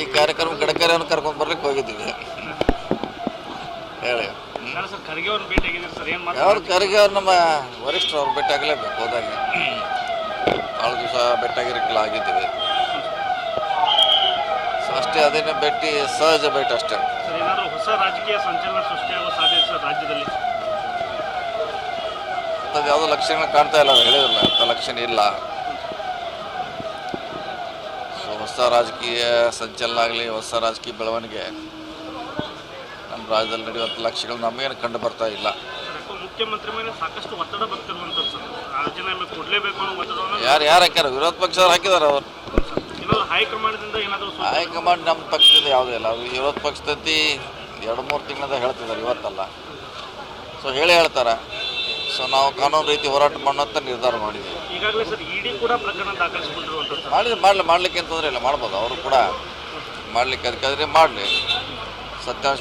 ಈ ಕಾರ್ಯಕ್ರಮ ಗಡಕರಿಯನ್ನು ಕರ್ಕೊಂಡು ಬರ್ಲಿಕ್ಕೆ ಹೋಗಿದ್ದೀವಿ. ಹೇಳಿ. ಅವ್ರು ಖರ್ಗೆ ಅವ್ರು ನಮ್ಮ ವರಿಷ್ಠರು ಅವ್ರು ಭೇಟಿ ಆಗಲೇಬೇಕು ಹೋದಾಗ. ಭಾಳ ದಿವಸ ಭೇಟಿಯಾಗಿರಕ್ಕೆಲ್ಲ ಆಗಿದ್ದೀವಿ. ಸೊ ಅಷ್ಟೇ ಅದೇನೇ ಭೇಟಿ ಸಹಜ ಭೇಟಿ ಅಷ್ಟೇ. ಹೊಸ ರಾಜಕೀಯ ಸಂಚಲನ ಸೃಷ್ಟಿಯಾಗುವ ಸಾಧ್ಯತೆ ರಾಜ್ಯದಲ್ಲಿ? ಯಾವುದೋ ಲಕ್ಷಣ ಕಾಣ್ತಾ ಇಲ್ಲ ಅವ್ರು ಹೇಳಿರಲ್ಲ ಅಂಥ ಲಕ್ಷಣ ಇಲ್ಲ. ಹೊಸ ರಾಜಕೀಯ ಸಂಚಲನ ಆಗಲಿ ಹೊಸ ರಾಜಕೀಯ ಬೆಳವಣಿಗೆ ನಮ್ಮ ರಾಜ್ಯದಲ್ಲಿ ನಡೆಯುವಂಥ ಲಕ್ಷ್ಯಗಳು ನಮಗೇನು ಕಂಡು ಬರ್ತಾ ಇಲ್ಲ. ಸರ್ ಮುಖ್ಯಮಂತ್ರಿ ಮೇಲೆ ಸಾಕಷ್ಟು ಒತ್ತಡ ಬರ್ತಿರುವಂಥದ್ದು ಸರ್. ರಾಜೀನಾಮೆ ಕೊಡಲೇಬೇಕು ಅನ್ನೋ ಒತ್ತಡವನ್ನು ಯಾರು ಯಾರು ಹಾಕ್ಯಾರ? ವಿರೋಧ ಪಕ್ಷದವ್ರು ಹಾಕಿದಾರೆ ಅವರು. ಏನಾದರೂ ಹೈಕಮಾಂಡ್ದಿಂದ ಏನಾದರೂ ಸೂಚನೆ ಹೈಕಮಾಂಡ್ ನಮ್ಮ ಪಕ್ಷದಿಂದ ಯಾವುದೇ ಇಲ್ಲ. ಅವ್ರು ವಿರೋಧ ಪಕ್ಷದಂತಿ ಎರಡು ಮೂರು ತಿಂಗಳಿಂದ ಹೇಳ್ತಿದ್ದಾರೆ ಇವತ್ತಲ್ಲ. ಸೊ ಹೇಳಿ ಹೇಳ್ತಾರೆ? ಸೊ ನಾವು ಕಾನೂನು ರೀತಿ ಹೋರಾಟ ಮಾಡೋಂಥ ನಿರ್ಧಾರ ಮಾಡಿದ್ದೀವಿ. ಈಗಾಗಲೇ ಸರ್ ಇಡಿ ಕೂಡ ಪ್ರಕರಣ ದಾಖಲಿಸಿಕೊಂಡಿರುವಂಥದ್ದು ಸರ್. ಮಾಡಿದ್ರೆ ಮಾಡಲಿ ಮಾಡಲಿಕ್ಕೆ ಅಂತಂದ್ರೆ ಇಲ್ಲ ಮಾಡ್ಬೋದು. ಅವರು ಕೂಡ ಮಾಡಲಿಕ್ಕೆ ಅದಕ್ಕಾದ್ರೆ ಮಾಡಲಿ. ಸತ್ಯಾಂಶ